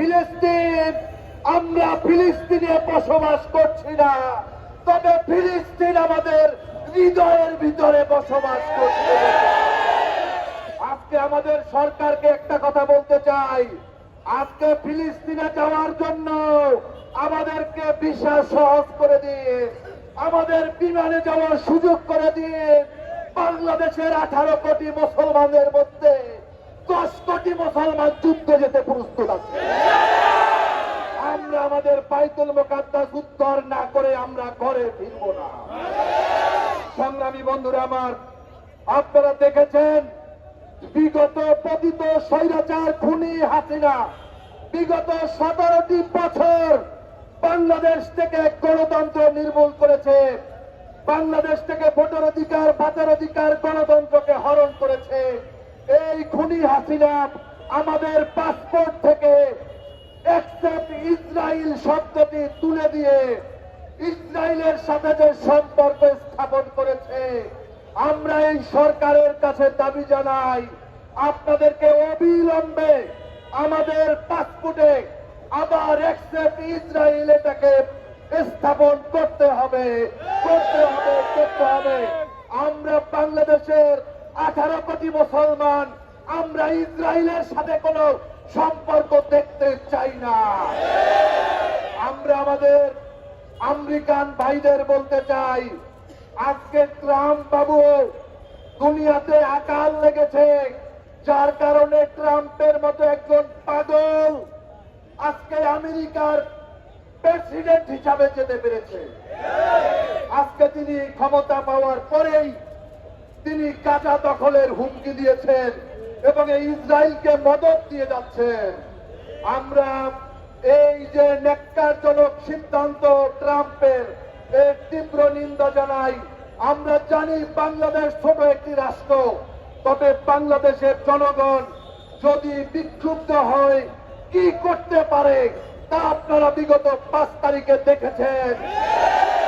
ফিলিস্তিন, আমরা ফিলিস্তিনে বসবাস করছি না, তবে ফিলিস্তিন আমাদের হৃদয়ের ভিতরে বসবাস করছে। আজকে আমাদের সরকারকে একটা কথা বলতে চাই, আজকে ফিলিস্তিনে যাওয়ার জন্য আমাদেরকে ভিসা সহজ করে দিয়ে, আমাদের বিমানে যাওয়ার সুযোগ করে দিয়ে বাংলাদেশের আঠারো কোটি মুসলমানের মধ্যে দশ কোটি মুসলমান যুদ্ধ যেতে প্রস্তুত আছে। আমরা আমাদের বাইতুল মোকাদ্দাস উদ্ধার না করে আমরা ঘরে ফিরব না। সংগ্রামী বন্ধুরা আমার, আপনারা দেখেছেন, বিগত পতিত স্বৈরাচার খুনি হাসিনা, বিগত সতেরোটি বছর বাংলাদেশ থেকে গণতন্ত্র নির্মূল করেছে, বাংলাদেশ থেকে ভোটার অধিকার বাচার অধিকার গণতন্ত্রকে হরণ করেছে। এই খুনি হাসিনা আমাদের পাসপোর্ট থেকে একসেপ্ট ইসরায়েল শব্দটি তুলে দিয়ে ইসরায়েলের সাথে যে সম্পর্ক স্থাপন করেছে, আমরা এই সরকারের কাছে দাবি জানাই, আপনাদেরকে অবিলম্বে আমাদের পাসপোর্টে আবার একসেপ্ট ইসরায়েল এটাকে স্থাপন করতে হবে করতে হবে করতে হবে। আমরা বাংলাদেশের আঠারো কোটি মুসলমান, আমরা ইসরায়েলের সাথে কোনো সম্পর্ক দেখতে চাই না। আমরা আমাদের আমেরিকান ভাইদের বলতে চাই, আজকে ট্রাম্প বাবু দুনিয়াতে আকাল লেগেছে, যার কারণে ট্রাম্পের মতো একজন পাগল আজকে আমেরিকার প্রেসিডেন্ট হিসাবে যেতে পেরেছে। আজকে তিনি ক্ষমতা পাওয়ার পরেই তিনি কাজা দখলের হুমকি দিয়েছেন। এবং এই ইসরায়েলকে মদত দিয়ে যাচ্ছেন আমরা এই যে নেককারজনক সিদ্ধান্ত ট্রাম্পের, এর তীব্র নিন্দা জানাই। আমরা জানি বাংলাদেশ ছোট একটি রাষ্ট্র, তবে বাংলাদেশের জনগণ যদি বিক্ষুব্ধ হয়, কি করতে পারে তা আপনারা বিগত পাঁচ তারিখে দেখেছেন।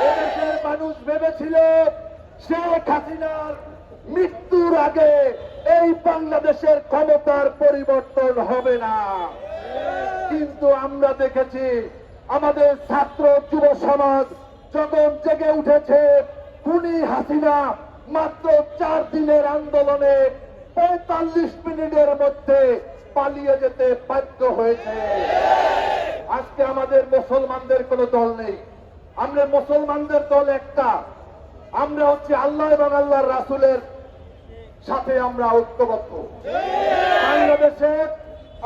এদেশের মানুষ ভেবেছিল শেখ হাসিনার মৃত্যুর আগে এই বাংলাদেশের ক্ষমতার পরিবর্তন হবে না। কিন্তু আমরা দেখেছি আমাদের ছাত্র যুব সমাজ যখন জেগে উঠেছে, খুনি হাসিনা মাত্র চার দিনের আন্দোলনে পঁয়তাল্লিশ মিনিটের মধ্যে পালিয়ে যেতে বাধ্য হয়েছে। আজকে আমাদের মুসলমানদের কোনো দল নেই। আমরা মুসলমানদের দল একটা। আমরা হচ্ছে আল্লাহ এবং আল্লাহর রাসুলের সাথে আমরা ঐক্যবদ্ধ। বাংলাদেশে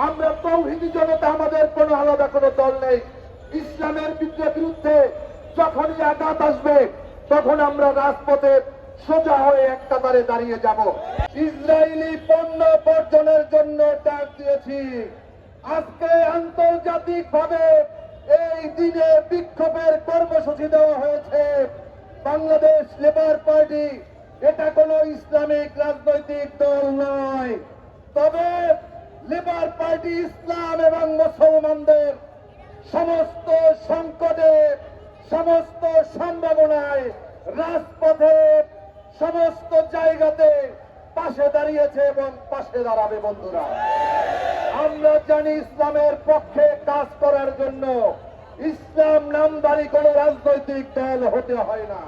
আমরা তৌহিদি জনতা আমাদের কোনো আলাদা কোনো দল নেই। ইসলামের বিরুদ্ধে যখনই আঘাত আসবে, তখন আমরা রাজপথে সোজা হয়ে একটা কাতারে দাঁড়িয়ে যাব। ইসরায়েলি পণ্য বর্জনের জন্য ডাক দিয়েছি। আজকে আন্তর্জাতিক ভাবে এই দিনে বিক্ষোভের কর্মসূচি দেওয়া হয়েছে। বাংলাদেশ লেবার পার্টি এটা কোনো ইসলামিক রাজনৈতিক দল নয়। তবে লেবার পার্টি ইসলাম এবং মুসলমানদের সমস্ত সংকটে, সমস্ত সম্ভাবনায় রাজপথে, সমস্ত জায়গাতে পাশে দাঁড়িয়েছে এবং পাশে দাঁড়াবে বন্ধুরা। আমরা জানি ইসলামের পক্ষে কাজ করার জন্য ইসলাম নামদারি কোনো রাজনৈতিক দল হতে হয় না।